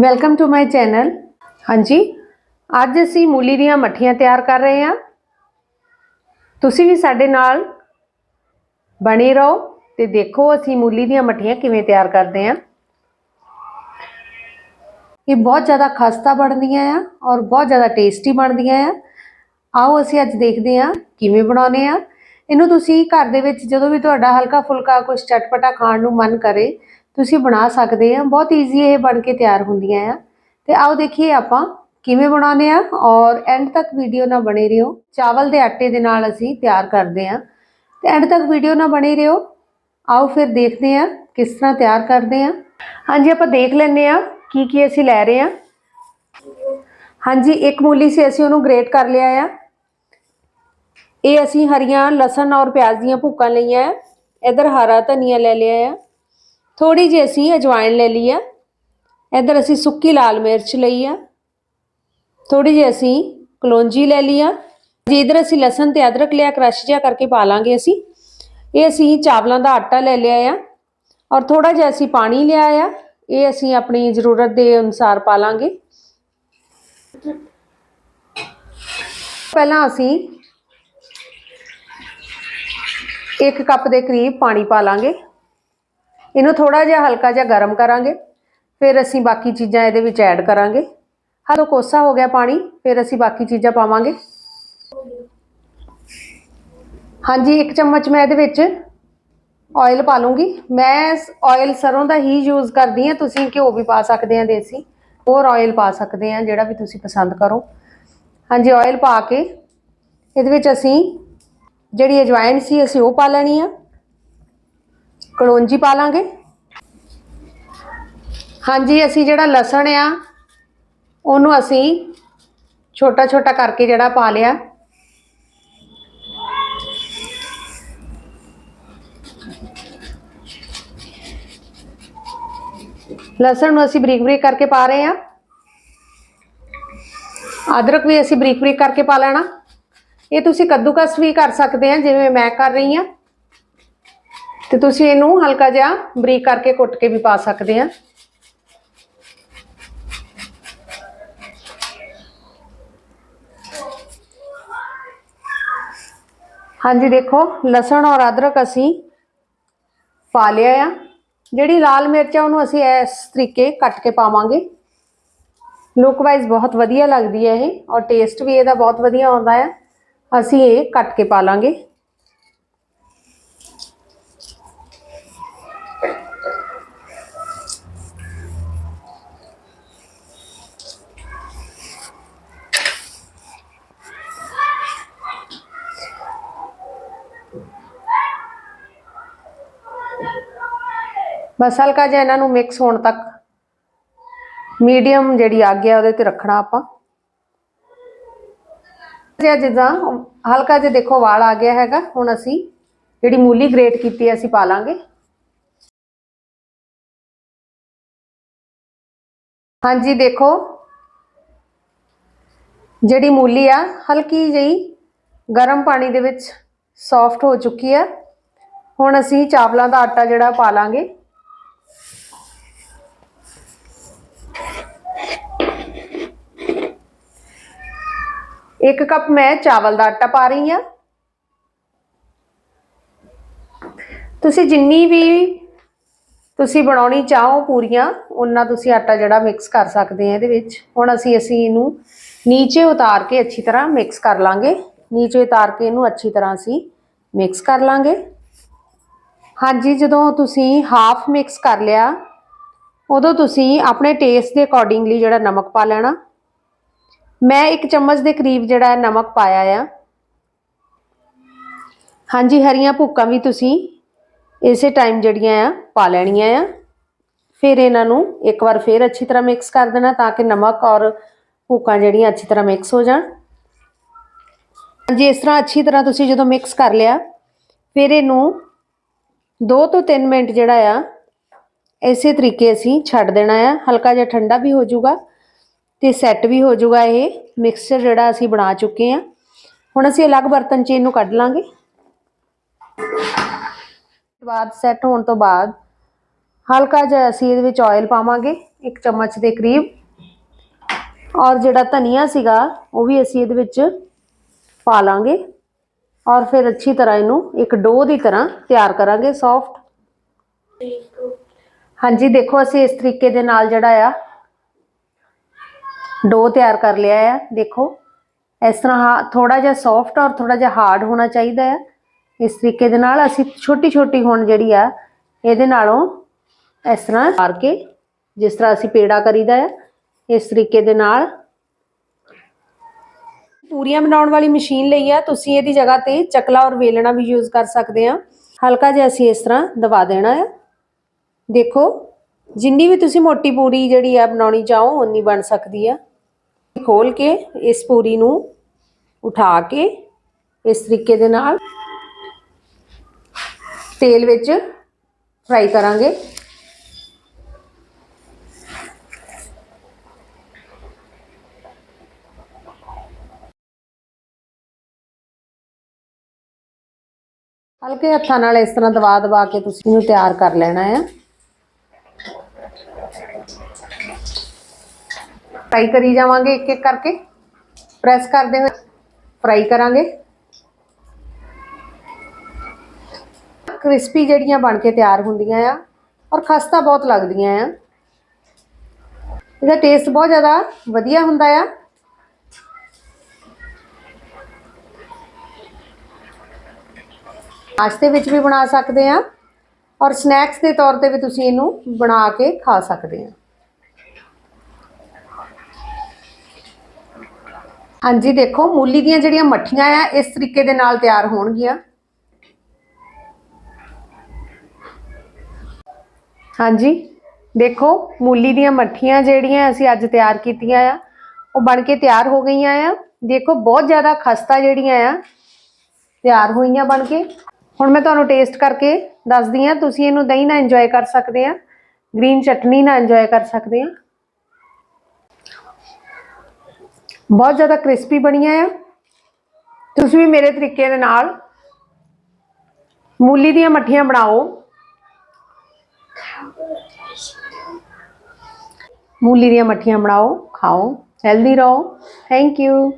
Welcome to my channel ਹਾਂਜੀ, ਅੱਜ ਅਸੀਂ ਮੂਲੀ ਦੀਆਂ ਮੱਠੀਆਂ ਤਿਆਰ ਕਰ ਰਹੇ ਹਾਂ। ਤੁਸੀਂ ਵੀ ਸਾਡੇ ਨਾਲ ਬਣੇ ਰਹੋ ਤੇ ਦੇਖੋ ਅਸੀਂ ਮੂਲੀ ਦੀਆਂ ਮੱਠੀਆਂ ਕਿਵੇਂ ਤਿਆਰ ਕਰਦੇ ਹਾਂ। ਇਹ ਬਹੁਤ ਜ਼ਿਆਦਾ ਖਸਤਾ ਬਣਦੀਆਂ ਆ ਔਰ ਬਹੁਤ ਜ਼ਿਆਦਾ ਟੇਸਟੀ ਬਣਦੀਆਂ ਆ। ਆਓ ਅਸੀਂ ਅੱਜ ਦੇਖਦੇ ਹਾਂ ਕਿਵੇਂ ਬਣਾਉਨੇ ਆ ਇਹਨੂੰ ਤੁਸੀਂ ਘਰ ਦੇ ਵਿੱਚ ਜਦੋਂ ਵੀ ਤੁਹਾਡਾ ਹਲਕਾ ਫੁਲਕਾ ਕੁਝ ਚਟਪਟਾ ਖਾਣ ਨੂੰ ਮਨ ਕਰੇ ਤੁਸੀਂ ਬਣਾ ਸਕਦੇ ਆ। ਬਹੁਤ ਈਜ਼ੀ ਇਹ ਬਣ ਕੇ ਤਿਆਰ ਹੁੰਦੀਆਂ ਆ। ਤੇ ਆਓ ਦੇਖੀਏ ਆਪਾਂ ਕਿਵੇਂ ਬਣਾਉਨੇ ਆ। ਔਰ ਐਂਡ ਤੱਕ ਵੀਡੀਓ ਨਾਲ ਬਣੇ ਰਹੋ। ਚਾਵਲ ਦੇ ਆਟੇ ਦੇ ਨਾਲ ਅਸੀਂ ਤਿਆਰ ਕਰਦੇ ਆ। ਤੇ ਐਂਡ ਤੱਕ ਵੀਡੀਓ ਨਾਲ ਬਣੇ ਰਹੋ। ਆਓ ਫਿਰ ਦੇਖਦੇ ਆ ਕਿਸ ਤਰ੍ਹਾਂ ਤਿਆਰ ਕਰਦੇ ਆ। ਹਾਂਜੀ, ਆਪਾਂ ਦੇਖ ਲੈਂਦੇ ਆ ਕੀ ਕੀ ਅਸੀਂ ਲੈ ਰਹੇ ਆ। ਹਾਂਜੀ, ਇੱਕ ਮੂਲੀ ਸੀ ਅਸੀਂ ਉਹਨੂੰ ਗ੍ਰੇਟ ਕਰ ਲਿਆ ਆ। ਇਹ ਅਸੀਂ ਹਰੀਆਂ, ਲਸਣ ਔਰ ਪਿਆਜ਼ ਦੀਆਂ ਭੁੱਕਾਂ ਲਈਆਂ ਆ। ਇਧਰ ਹਰਾ ਧਨੀਆ ਲੈ ਲਿਆ ਆ। ਥੋੜੀ ਜਿਹੀ ਅਸੀਂ ਅਜਵਾਇਣ ਲੈ ਲਈ ਆ। ਇਧਰ ਅਸੀਂ ਸੁੱਕੀ ਲਾਲ ਮਿਰਚ ਲਈ ਆ। ਥੋੜੀ ਜਿਹੀ ਅਸੀਂ ਕਲੌਂਜੀ ਲੈ ਲਈ ਆ। ਜੀ ਇਧਰ ਅਸੀਂ ਲਸਣ ਤੇ ਅਦਰਕ ਲਿਆ ਕ੍ਰਸ਼ ਜਿਹਾ ਕਰਕੇ ਪਾ ਲਾਂਗੇ ਅਸੀਂ। ਇਹ ਅਸੀਂ ਚਾਵਲਾਂ ਦਾ ਆਟਾ ਲੈ ਲਿਆ ਆ। ਔਰ ਥੋੜਾ ਜਿਹਾ ਅਸੀਂ ਪਾਣੀ ਲਿਆ ਆ। ਇਹ ਅਸੀਂ ਆਪਣੀ ਜ਼ਰੂਰਤ ਦੇ ਅਨੁਸਾਰ ਪਾ ਲਾਂਗੇ। ਪਹਿਲਾਂ ਅਸੀਂ ਇੱਕ ਕੱਪ ਦੇ ਕਰੀਬ ਪਾਣੀ ਪਾ ਲਾਂਗੇ। ਇਹਨੂੰ ਥੋੜਾ ਜਿਹਾ ਹਲਕਾ ਜਿਹਾ ਗਰਮ ਕਰਾਂਗੇ, ਫਿਰ ਅਸੀਂ ਬਾਕੀ ਚੀਜ਼ਾਂ ਇਹਦੇ ਵਿੱਚ ਐਡ ਕਰਾਂਗੇ। ਹਲੋ, ਕੋਸਾ ਹੋ ਗਿਆ ਪਾਣੀ, ਫਿਰ ਅਸੀਂ ਬਾਕੀ ਚੀਜ਼ਾਂ ਪਾਵਾਂਗੇ। ਹਾਂਜੀ, ਇੱਕ ਚਮਚ ਮੈਂ ਇਹਦੇ ਵਿੱਚ ਆਇਲ ਪਾ ਲੂੰਗੀ। ਮੈਂ ਆਇਲ ਸਰੋਂ ਦਾ ਹੀ ਯੂਜ਼ ਕਰਦੀ ਹਾਂ, ਤੁਸੀਂ ਘਿਓ ਵੀ ਪਾ ਸਕਦੇ ਆ ਦੇਸੀ। ਹੋਰ ਆਇਲ ਪਾ ਸਕਦੇ ਆ ਜਿਹੜਾ ਵੀ ਤੁਸੀਂ ਪਸੰਦ ਕਰੋ। ਹਾਂਜੀ ਆਇਲ ਪਾ ਕੇ ਇਹਦੇ ਵਿੱਚ ਅਸੀਂ ਜਿਹੜੀ ਅਜਵਾਇਨ ਸੀ, ਅਸੀਂ ਉਹ ਪਾ ਲੈਣੀ ਆ। ਕਲੌਂਜੀ ਪਾ ਲਾਂਗੇ। ਹਾਂਜੀ, ਅਸੀਂ ਜਿਹੜਾ ਲਸਣ ਆ, ਉਹਨੂੰ ਅਸੀਂ ਛੋਟਾ ਛੋਟਾ ਕਰਕੇ ਜਿਹੜਾ ਪਾ ਲਿਆ। ਲਸਣ ਨੂੰ ਅਸੀਂ ਬਰੀਕ ਬਰੀਕ ਕਰਕੇ ਪਾ ਰਹੇ ਹਾਂ ਅਦਰਕ ਵੀ ਅਸੀਂ ਬਰੀਕ ਬਰੀਕ ਕਰਕੇ ਪਾ ਲੈਣਾ। ਇਹ ਤੁਸੀਂ ਕੱਦੂਕਸ ਵੀ ਕਰ ਸਕਦੇ ਆ, ਜਿਵੇਂ ਮੈਂ ਕਰ ਰਹੀ ਹਾਂ ਤੇ ਤੁਸੀਂ ਇਹਨੂੰ ਹਲਕਾ ਜਿਹਾ ਬਰੀਕ ਕਰਕੇ ਕੁੱਟ ਕੇ ਵੀ ਪਾ ਸਕਦੇ ਆ। ਹਾਂਜੀ, ਦੇਖੋ, ਲਸਣ ਔਰ ਅਦਰਕ ਅਸੀਂ ਪਾ ਲਿਆ ਆ। ਜਿਹੜੀ ਲਾਲ ਮਿਰਚ ਆ, ਉਹਨੂੰ ਅਸੀਂ ਇਸ ਤਰੀਕੇ ਕੱਟ ਕੇ ਪਾਵਾਂਗੇ। ਲੁੱਕ ਵਾਈਜ਼ ਬਹੁਤ ਵਧੀਆ ਲੱਗਦੀ ਹੈ ਇਹ, ਔਰ ਟੇਸਟ ਵੀ ਇਹਦਾ ਬਹੁਤ ਵਧੀਆ ਆਉਂਦਾ ਆ। ਅਸੀਂ ਇਹ ਕੱਟ ਕੇ ਪਾ ਲਾਂਗੇ। ਬਸ ਹਲਕਾ ਜਿਹਾ ਇਹਨਾਂ ਨੂੰ ਮਿਕਸ ਹੋਣ ਤੱਕ ਮੀਡੀਅਮ ਜਿਹੜੀ ਅੱਗ ਹੈ ਉਹਦੇ ਤੇ ਰੱਖਣਾ ਆਪਾਂ। ਜਿਹਾ ਜਿੱਦਾਂ ਹਲਕਾ ਜਿਹਾ ਦੇਖੋ ਵਾਲ ਆ ਗਿਆ ਹੈਗਾ, ਹੁਣ ਅਸੀਂ ਜਿਹੜੀ ਮੂਲੀ ਗ੍ਰੇਟ ਕੀਤੀ ਹੈ ਅਸੀਂ ਪਾ ਲਾਂਗੇ। ਹਾਂਜੀ, ਦੇਖੋ। ਜਿਹੜੀ ਮੂਲੀ ਆ, ਹਲਕੀ ਜਿਹੀ ਗਰਮ ਪਾਣੀ ਦੇ ਵਿੱਚ ਸੌਫਟ ਹੋ ਚੁੱਕੀ ਆ। ਹੁਣ ਅਸੀਂ ਚਾਵਲਾਂ ਦਾ ਆਟਾ ਜਿਹੜਾ ਪਾ ਲਾਂਗੇ। ਇੱਕ ਕੱਪ ਮੈਂ ਚਾਵਲ ਦਾ ਆਟਾ ਪਾ ਰਹੀ ਹਾਂ। ਤੁਸੀਂ ਜਿੰਨੀ ਵੀ ਤੁਸੀਂ ਬਣਾਉਣੀ ਚਾਹੋ ਪੂਰੀਆਂ, ਉਹਨਾਂ ਤੁਸੀਂ ਆਟਾ ਜਿਹੜਾ ਮਿਕਸ ਕਰ ਸਕਦੇ ਆ ਇਹਦੇ ਵਿੱਚ। ਹੁਣ ਅਸੀਂ ਅਸੀਂ ਇਹਨੂੰ ਨੀਚੇ ਉਤਾਰ ਕੇ ਅੱਛੀ ਤਰ੍ਹਾਂ ਮਿਕਸ ਕਰ ਲਾਂਗੇ। ਨੀਚੇ ਉਤਾਰ ਕੇ ਇਹਨੂੰ ਅੱਛੀ ਤਰ੍ਹਾਂ ਅਸੀਂ ਮਿਕਸ ਕਰ ਲਾਂਗੇ। ਹਾਂਜੀ, ਜਦੋਂ ਤੁਸੀਂ ਹਾਫ ਮਿਕਸ ਕਰ ਲਿਆ, ਉਦੋਂ ਤੁਸੀਂ ਆਪਣੇ ਟੇਸਟ ਦੇ ਅਕੋਰਡਿੰਗਲੀ ਜਿਹੜਾ ਨਮਕ ਪਾ ਲੈਣਾ। ਮੈਂ ਇੱਕ ਚਮਚ ਦੇ ਕਰੀਬ ਜਿਹੜਾ ਹੈ ਨਮਕ ਪਾਇਆ ਆ। ਹਾਂਜੀ, ਹਰੀਆਂ ਭੁੱਕਾਂ ਵੀ ਤੁਸੀਂ ਇਸੇ ਟਾਈਮ ਜਿਹੜੀਆਂ ਆ, ਪਾ ਲੈਣੀਆਂ ਆ। ਫਿਰ ਇਹਨਾਂ ਨੂੰ ਇੱਕ ਵਾਰ ਫਿਰ ਅੱਛੀ ਤਰ੍ਹਾਂ ਮਿਕਸ ਕਰ ਦੇਣਾ ਤਾਂ ਕਿ ਨਮਕ ਔਰ ਭੁੱਕਾਂ ਜਿਹੜੀਆਂ ਅੱਛੀ ਤਰ੍ਹਾਂ ਮਿਕਸ ਹੋ ਜਾਣ। ਹਾਂਜੀ, ਇਸ ਤਰ੍ਹਾਂ ਅੱਛੀ ਤਰ੍ਹਾਂ ਤੁਸੀਂ ਜਦੋਂ ਮਿਕਸ ਕਰ ਲਿਆ, ਫਿਰ ਇਹਨੂੰ 2 ਤੋਂ 3 ਮਿੰਟ ਜਿਹੜਾ ਆ, ਇਸੇ ਤਰੀਕੇ ਅਸੀਂ ਛੱਡ ਦੇਣਾ ਆ। ਹਲਕਾ ਜਿਹਾ ਠੰਡਾ ਵੀ ਹੋ ਜਾਊਗਾ। ਤੇ ਸੈੱਟ ਵੀ ਹੋ ਜਾਊਗਾ ਇਹ। ਮਿਕਸਚਰ ਜਿਹੜਾ ਅਸੀਂ ਬਣਾ ਚੁੱਕੇ ਆ ਹੁਣ ਅਸੀਂ ਅਲੱਗ ਬਰਤਨ 'ਚ ਇਹਨੂੰ ਕੱਢ ਲਾਂਗੇ। ਬਾਅਦ ਸੈੱਟ ਹੋਣ ਤੋਂ ਬਾਅਦ ਹਲਕਾ ਜਿਹਾ ਅਸੀਂ ਇਹਦੇ ਵਿੱਚ ਆਇਲ ਪਾਵਾਂਗੇ, ਇੱਕ ਚਮਚ ਦੇ ਕਰੀਬ। ਔਰ ਜਿਹੜਾ ਧਨੀਆ ਸੀਗਾ, ਉਹ ਵੀ ਅਸੀਂ ਇਹਦੇ ਵਿੱਚ ਪਾ ਲਾਂਗੇ। ਔਰ ਫਿਰ ਅੱਛੀ ਤਰ੍ਹਾਂ ਇਹਨੂੰ ਇੱਕ ਡੋ ਦੀ ਤਰ੍ਹਾਂ ਤਿਆਰ ਕਰਾਂਗੇ ਸੌਫਟ ਹਾਂਜੀ, ਦੇਖੋ ਅਸੀਂ ਇਸ ਤਰੀਕੇ ਦੇ ਨਾਲ ਜਿਹੜਾ ਆ ਡੋ ਤਿਆਰ ਕਰ ਲਿਆ ਆ। ਦੇਖੋ, ਇਸ ਤਰ੍ਹਾਂ ਥੋੜਾ ਜਿਹਾ ਸੌਫਟ ਔਰ ਥੋੜਾ ਜਿਹਾ ਹਾਰਡ ਹੋਣਾ ਚਾਹੀਦਾ ਆ। ਇਸ ਤਰੀਕੇ ਦੇ ਨਾਲ ਅਸੀਂ ਛੋਟੀ ਛੋਟੀ ਹੁਣ ਜਿਹੜੀ ਆ, ਇਹਦੇ ਨਾਲੋਂ ਇਸ ਤਰ੍ਹਾਂ ਮਾਰ ਕੇ ਜਿਸ ਤਰ੍ਹਾਂ ਅਸੀਂ ਪੇੜਾ ਕਰੀਦਾ ਆ, ਇਸ ਤਰੀਕੇ ਦੇ ਨਾਲ ਪੂਰੀਆਂ ਬਣਾਉਣ ਵਾਲੀ ਮਸ਼ੀਨ ਲਈ ਆ। ਤੁਸੀਂ ਇਹਦੀ ਜਗ੍ਹਾ ਤੇ ਚਕਲਾ ਔਰ ਵੇਲਣਾ ਵੀ ਯੂਜ਼ ਕਰ ਸਕਦੇ ਆ। ਹਲਕਾ ਜਿਹਾ ਅਸੀਂ ਇਸ ਤਰ੍ਹਾਂ ਦਬਾ ਦੇਣਾ ਆ। ਦੇਖੋ, ਜਿੰਨੀ ਵੀ ਤੁਸੀਂ ਮੋਟੀ ਪੂਰੀ ਜਿਹੜੀ ਆ ਬਣਾਉਣੀ ਚਾਹੋ ਉਨੀ ਬਣ ਸਕਦੀ ਆ। ਖੋਲ ਕੇ ਇਸ ਪੂਰੀ ਨੂੰ ਉਠਾ ਕੇ ਇਸ ਤਰੀਕੇ ਦੇ ਨਾਲ ਤੇਲ ਵਿੱਚ ਫਰਾਈ ਕਰਾਂਗੇ। ਹਲਕੇ ਹੱਥਾਂ ਨਾਲ ਇਸ ਤਰ੍ਹਾਂ ਦਬਾ ਦਬਾ ਕੇ ਤੁਸੀਂ ਇਹਨੂੰ ਤਿਆਰ ਕਰ ਲੈਣਾ ਹੈ ਫਰਾਈ ਕਰੀ ਜਾਵਾਂਗੇ ਇੱਕ ਇੱਕ ਕਰਕੇ। ਪ੍ਰੈਸ ਕਰਦੇ ਹੋਏ ਫਰਾਈ ਕਰਾਂਗੇ। ਕ੍ਰਿਸਪੀ ਜਿਹੜੀਆਂ ਬਣ ਕੇ ਤਿਆਰ ਹੁੰਦੀਆਂ ਆ ਔਰ ਖਸਤਾ ਬਹੁਤ ਲੱਗਦੀਆਂ ਆ। ਇਹਦਾ ਟੇਸਟ ਬਹੁਤ ਜ਼ਿਆਦਾ ਵਧੀਆ ਹੁੰਦਾ ਆ। ਨਾਸ਼ਤੇ ਵਿੱਚ ਵੀ ਬਣਾ ਸਕਦੇ ਆ ਔਰ ਸਨੈਕਸ ਦੇ ਤੌਰ ਤੇ ਵੀ ਤੁਸੀਂ ਇਹਨੂੰ ਬਣਾ ਕੇ ਖਾ ਸਕਦੇ ਆ। ਹਾਂਜੀ, ਦੇਖੋ, ਮੂਲੀ ਦੀਆਂ ਜਿਹੜੀਆਂ ਮੱਠੀਆਂ ਆ, ਇਸ ਤਰੀਕੇ ਦੇ ਨਾਲ ਤਿਆਰ ਹੋਣਗੀਆਂ। ਹਾਂਜੀ, ਦੇਖੋ, ਮੂਲੀ ਦੀਆਂ ਮੱਠੀਆਂ ਜਿਹੜੀਆਂ ਅਸੀਂ ਅੱਜ ਤਿਆਰ ਕੀਤੀਆਂ ਆ, ਉਹ ਬਣ ਕੇ ਤਿਆਰ ਹੋ ਗਈਆਂ ਆ। ਦੇਖੋ, ਬਹੁਤ ਜ਼ਿਆਦਾ ਖਸਤਾ ਜਿਹੜੀਆਂ ਆ, ਤਿਆਰ ਹੋਈਆਂ ਬਣ ਕੇ। ਹੁਣ ਮੈਂ ਤੁਹਾਨੂੰ ਟੇਸਟ ਕਰਕੇ ਦੱਸਦੀ ਆ, ਤੁਸੀਂ ਇਹਨੂੰ ਦਹੀਂ ਨਾਲ ਇੰਜੋਏ ਕਰ ਸਕਦੇ ਆ ਗ੍ਰੀਨ ਚਟਨੀ ਨਾਲ ਇੰਜੋਏ ਕਰ ਸਕਦੇ ਆ। ਬਹੁਤ ਜ਼ਿਆਦਾ ਕ੍ਰਿਸਪੀ ਬਣੀਆਂ ਆ। ਤੁਸੀਂ ਵੀ ਮੇਰੇ ਤਰੀਕੇ ਦੇ ਨਾਲ ਮੂਲੀ ਦੀਆਂ ਮੱਠੀਆਂ ਬਣਾਓ। ਮੂਲੀ ਦੀਆਂ ਮੱਠੀਆਂ ਬਣਾਓ, ਖਾਓ ਹੈਲਦੀ ਰਹੋ। Thank you